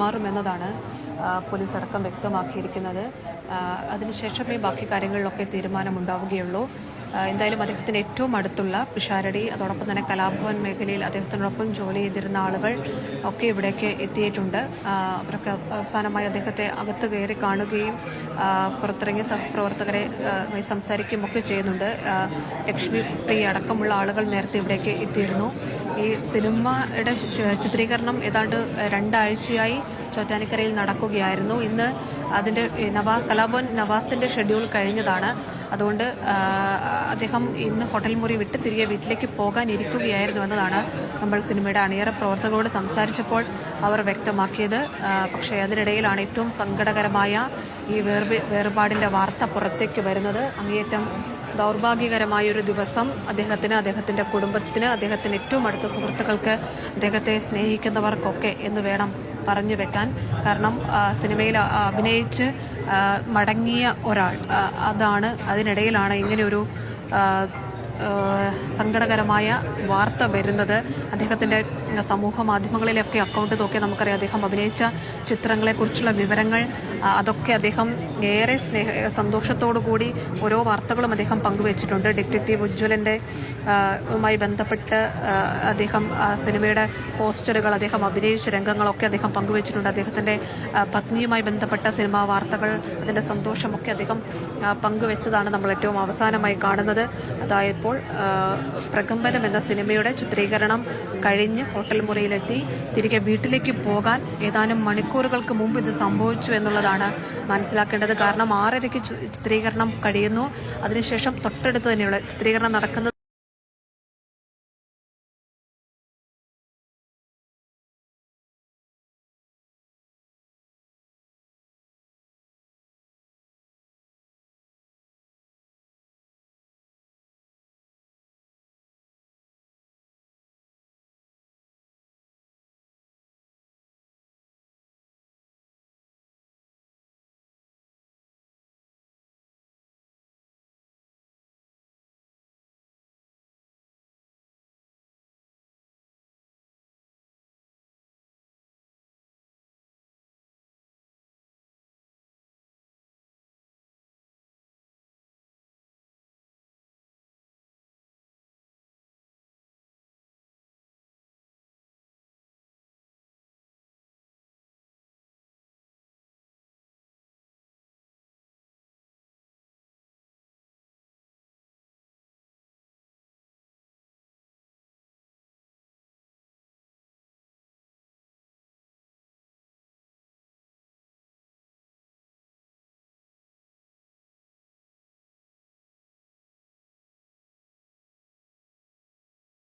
മാറുമെന്നതാണ് police അടക്കം വ്യക്തമാക്കിയിരിക്കുന്നത്. അതിനുശേഷമേ ബാക്കി കാര്യങ്ങളിലൊക്കെ തീരുമാനമുണ്ടാവുകയുള്ളൂ. എന്തായാലും അദ്ദേഹത്തിന് ഏറ്റവും അടുത്തുള്ള പിഷാരടി അതോടൊപ്പം തന്നെ കലാഭവൻ മേഖലയിൽ അദ്ദേഹത്തിനോടൊപ്പം ജോലി ചെയ്തിരുന്ന ആളുകൾ ഒക്കെ ഇവിടേക്ക് എത്തിയിട്ടുണ്ട്. അവരൊക്കെ അവസാനമായി അദ്ദേഹത്തെ അകത്ത് കയറി കാണുകയും പുറത്തിറങ്ങിയ സഹപ്രവർത്തകരെ സംസാരിക്കുകയും ഒക്കെ ചെയ്യുന്നുണ്ട്. ലക്ഷ്മി പ്രിയ അടക്കമുള്ള ആളുകൾ നേരത്തെ ഇവിടേക്ക് എത്തിയിരുന്നു. ഈ സിനിമയുടെ ചിത്രീകരണം ഏതാണ്ട് രണ്ടാഴ്ചയായി ചോറ്റാനിക്കരയിൽ നടക്കുകയായിരുന്നു. ഇന്ന് അതിന്റെ നവാ കലാഭവൻ നവാസിന്റെ ഷെഡ്യൂൾ കഴിഞ്ഞതാണ്. അതുകൊണ്ട് അദ്ദേഹം ഇന്ന് ഹോട്ടൽ മുറി വിട്ട് തിരികെ വീട്ടിലേക്ക് പോകാനിരിക്കുകയായിരുന്നു എന്നതാണ് നമ്മൾ സിനിമയുടെ അണിയറ പ്രവർത്തകരോട് സംസാരിച്ചപ്പോൾ അവർ വ്യക്തമാക്കിയത്. പക്ഷേ അതിനിടയിലാണ് ഏറ്റവും സങ്കടകരമായ ഈ വേർപെ വേർപാടിന്റെ വാർത്ത പുറത്തേക്ക് വരുന്നത്. അങ്ങേയറ്റം ദൗർഭാഗ്യകരമായൊരു ദിവസം അദ്ദേഹത്തിന് അദ്ദേഹത്തിന്റെ കുടുംബത്തിന് അദ്ദേഹത്തിന് ഏറ്റവും അടുത്ത സുഹൃത്തുക്കൾക്ക് അദ്ദേഹത്തെ സ്നേഹിക്കുന്നവർക്കൊക്കെ എന്ന് വേണം പറഞ്ഞു വെക്കാൻ കാരണം സിനിമയിൽ അഭിനയിച്ച് മടങ്ങിയ ഒരാൾ. അതാണ് അതിനിടയിലാണ് ഇങ്ങനെയൊരു സങ്കടകരമായ വാർത്ത വരുന്നത് അദ്ദേഹത്തിന്റെ സമൂഹ മാധ്യമങ്ങളിലൊക്കെ അക്കൗണ്ട് നോക്കിയാൽ നമുക്കറിയാം അദ്ദേഹം അഭിനയിച്ച ചിത്രങ്ങളെക്കുറിച്ചുള്ള വിവരങ്ങൾ അതൊക്കെ അദ്ദേഹം ഏറെ സ്നേഹ സന്തോഷത്തോടു കൂടി ഓരോ വാർത്തകളും അദ്ദേഹം പങ്കുവച്ചിട്ടുണ്ട്. ഡിറ്റക്റ്റീവ് ഉജ്ജ്വലന്റെ മായി ബന്ധപ്പെട്ട് അദ്ദേഹം സിനിമയുടെ പോസ്റ്ററുകൾ അദ്ദേഹം അഭിനയിച്ച രംഗങ്ങളൊക്കെ അദ്ദേഹം പങ്കുവച്ചിട്ടുണ്ട്. അദ്ദേഹത്തിന്റെ പത്നിയുമായി ബന്ധപ്പെട്ട സിനിമാ വാർത്തകൾ അതിന്റെ സന്തോഷമൊക്കെ അദ്ദേഹം പങ്കുവെച്ചതാണ് നമ്മൾ ഏറ്റവും അവസാനമായി കാണുന്നത്. അതായപ്പോൾ ആ, പ്രകമ്പനം എന്ന സിനിമയുടെ ചിത്രീകരണം കഴിഞ്ഞ് ഹോട്ടൽ മുറിയിലെത്തി. തിരികെ വീട്ടിലേക്ക് പോകാൻ ഏതാനും മണിക്കൂറുകൾക്ക് മുമ്പ് ഇത് സംഭവിച്ചു എന്നുള്ളതാണ് മനസ്സിലാക്കേണ്ടത്. കാരണം ആറരയ്ക്ക് ചിത്രീകരണം കഴിയുന്നു. അതിനുശേഷം തൊട്ടടുത്ത് തന്നെയുള്ള ചിത്രീകരണം നടക്കുന്നത്